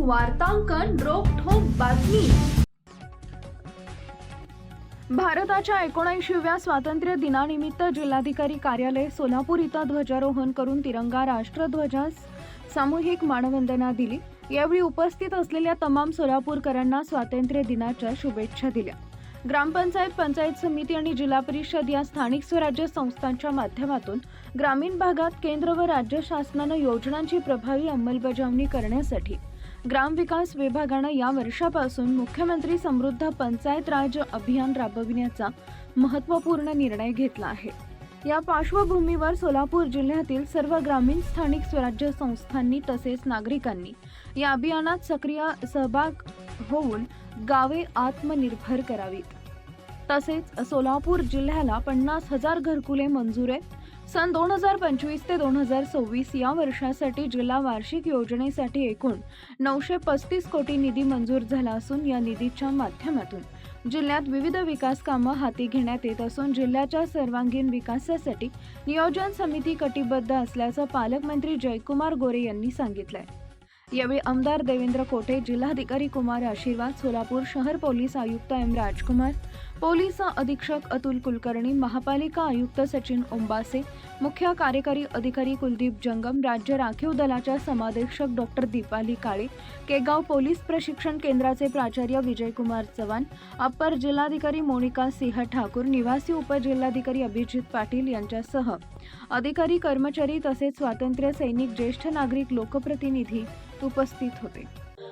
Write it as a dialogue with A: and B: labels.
A: वार्तांकन रोखोक बातमी. भारताच्या एकोणऐंशीव्या स्वातंत्र्य दिनानिमित्त जिल्हाधिकारी कार्यालय सोलापूर इथं ध्वजारोहण करून तिरंगा राष्ट्रध्वजास सामूहिक मानवंदना दिली. यावेळी उपस्थित असलेल्या तमाम सोलापूरकरांना स्वातंत्र्य दिनाच्या शुभेच्छा दिल्या. ग्रामपंचायत पंचायत समिती आणि जिल्हा परिषद या स्थानिक स्वराज्य संस्थांच्या माध्यमातून ग्रामीण भागात केंद्र व राज्य शासनानं योजनांची प्रभावी अंमलबजावणी करण्यासाठी ग्रामविकास विभागानं या वर्षापासून मुख्यमंत्री समृद्ध पंचायत राज अभियान राबविण्याचा महत्त्वपूर्ण निर्णय घेतला आहे. या पार्श्वभूमीवर सोलापूर जिल्ह्यातील सर्व ग्रामीण स्थानिक स्वराज्य संस्थांनी तसेच नागरिकांनी या अभियानात सक्रिय सहभाग होऊन गावे आत्मनिर्भर करावीत. तसेच सोलापूर जिल्ह्याला पन्नास हजार घरकुले मंजूर आहेत. सन दोन हजार पंचवीस ते दोन हजार सव्वीस या वर्षासाठी जिल्हा वार्षिक योजनेसाठी एकूण नऊशे पस्तीस कोटी निधी मंजूर झाला असून या निधीच्या माध्यमातून जिल्ह्यात विविध विकास कामं हाती घेण्यात येत असून जिल्ह्याच्या सर्वांगीण विकासासाठी नियोजन समिती कटिबद्ध असल्याचं पालकमंत्री जयकुमार गोरे यांनी सांगितलंय. यावेळी आमदार देवेंद्र कोटे जिल्हाधिकारी कुमार आशीर्वाद सोलापूर शहर पोलीस आयुक्त एम राजकुमार पोलीस अधीक्षक अतुल कुलकर्णी महापालिका आयुक्त सचिन ओंबासे मुख्य कार्यकारी अधिकारी कुलदीप जंगम राज्य राखीव दलाच्या समादेशक डॉक्टर दीपाली काळे केगाव पोलीस प्रशिक्षण केंद्राचे प्राचार्य विजयकुमार चव्हाण अप्पर जिल्हाधिकारी मोनिका सिंह ठाकूर निवासी उपजिल्हाधिकारी अभिजित पाटील यांच्यासह अधिकारी कर्मचारी तसेच स्वातंत्र्य सैनिक ज्येष्ठ नागरिक लोकप्रतिनिधी उपस्थित होते.